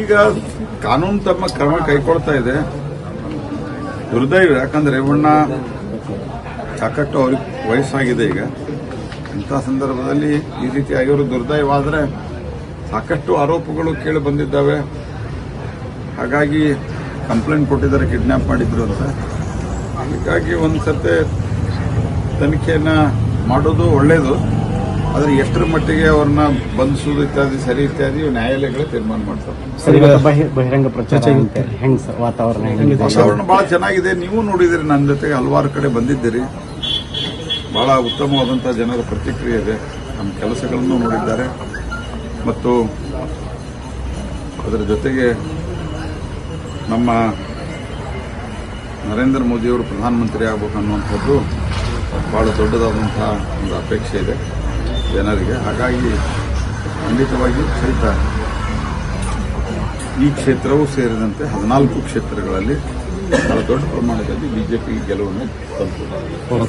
ಈಗ ಕಾನೂನು ತಮ್ಮ ಕ್ರಮ ಕೈಕೊಳ್ತಾ ಇದೆ. ದುರ್ದೈವ, ಯಾಕಂದ್ರೆ ರೇವಣ್ಣ ಸಾಕಷ್ಟು ಅವ್ರಿಗೆ ವಯಸ್ಸಾಗಿದೆ ಈಗ. ಇಂಥ ಸಂದರ್ಭದಲ್ಲಿ ಈ ರೀತಿ ಆಗಿರೋ ದುರ್ದೈವ ಆದರೆ ಸಾಕಷ್ಟು ಆರೋಪಗಳು ಕೇಳಿ ಬಂದಿದ್ದಾವೆ. ಹಾಗಾಗಿ ಕಂಪ್ಲೇಂಟ್ ಕೊಟ್ಟಿದ್ದಾರೆ, ಕಿಡ್ನಾಪ್ ಮಾಡಿದ್ರು ಅಂತ. ಅದಕ್ಕಾಗಿ ಒಂದು ತನಿಖೆಯನ್ನ ಮಾಡೋದು ಒಳ್ಳೆಯದು ಆದರೆ ಎಷ್ಟರ ಮಟ್ಟಿಗೆ ಅವ್ರನ್ನ ಬಂಧಿಸೋದು ಇತ್ಯಾದಿ ಸರಿ ಇತ್ಯಾದಿ ನ್ಯಾಯಾಲಯಗಳೇ ತೀರ್ಮಾನ ಮಾಡ್ತಾರೆ. ಬಹಿರಂಗ ಪ್ರಚಾರ ವಾತಾವರಣ ವಾತಾವರಣ ಬಹಳ ಚೆನ್ನಾಗಿದೆ. ನೀವು ನೋಡಿದಿರಿ ನನ್ನ ಜೊತೆಗೆ ಹಲವಾರು ಕಡೆ ಬಂದಿದ್ದೀರಿ. ಬಹಳ ಉತ್ತಮವಾದಂತಹ ಜನರ ಪ್ರತಿಕ್ರಿಯೆ ಇದೆ. ನಮ್ಮ ಕೆಲಸಗಳನ್ನು ನೋಡಿದ್ದಾರೆ. ಮತ್ತು ಅದರ ಜೊತೆಗೆ ನಮ್ಮ ನರೇಂದ್ರ ಮೋದಿಯವರು ಪ್ರಧಾನಮಂತ್ರಿ ಆಗಬೇಕು ಅನ್ನುವಂಥದ್ದು ಬಹಳ ದೊಡ್ಡದಾದಂತಹ ಒಂದು ಅಪೇಕ್ಷೆ ಇದೆ. ಜನರಿಗೆ ಹಾಗಾಗಿ ಖಂಡಿತವಾಗಿ ಸಹಿತ ಈ ಕ್ಷೇತ್ರವೂ ಸೇರಿದಂತೆ ಹದಿನಾಲ್ಕು ಕ್ಷೇತ್ರಗಳಲ್ಲಿ ಬಹಳ ದೊಡ್ಡ ಪ್ರಮಾಣದಲ್ಲಿ ಬಿಜೆಪಿ ಗೆಲುವನ್ನು ತಂದಿದೆ.